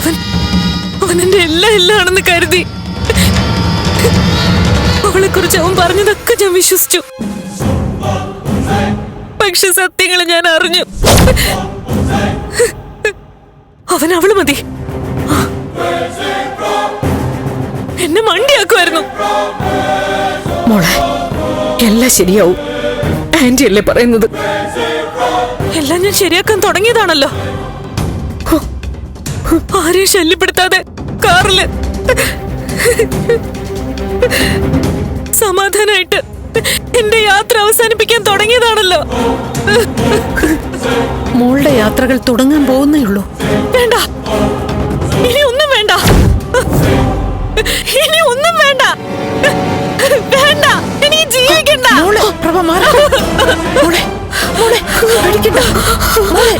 അവൻ അവൻ എന്റെ എല്ലാം എല്ലാണെന്ന് കരുതി. അവളെ കുറിച്ച് അവൻ പറഞ്ഞതൊക്കെ ഞാൻ വിശ്വസിച്ചു. പക്ഷെ സത്യങ്ങൾ ഞാൻ അറിഞ്ഞു. അവൻ അവൾ മതി. എന്നെ മണ്ടിയാക്കുമായിരുന്നു. മോളെ എല്ലാം ശരിയാവും. ആന്റി അല്ലേ പറയുന്നത്? എല്ലാം ഞാൻ ശരിയാക്കാൻ തുടങ്ങിയതാണല്ലോ. ആരെയും ശല്യപ്പെടുത്താതെ കാറിൽ സമാധാനായിട്ട് എന്റെ യാത്ര അവസാനിപ്പിക്കാൻ തുടങ്ങിയതാണല്ലോ. മോളുടെ യാത്രകൾ തുടങ്ങാൻ പോകുന്നേ ഉള്ളൂ. വേണ്ട. ഇനി ഒന്നും വേണ്ട. ഇനി ഒന്നും വേണ്ട. വേണ്ട. ഇനി ജീവിക്കണ്ട. മോളെ പ്രഭ മാറ മോളെ മോളെ പേടിക്കണ്ട. മോളെ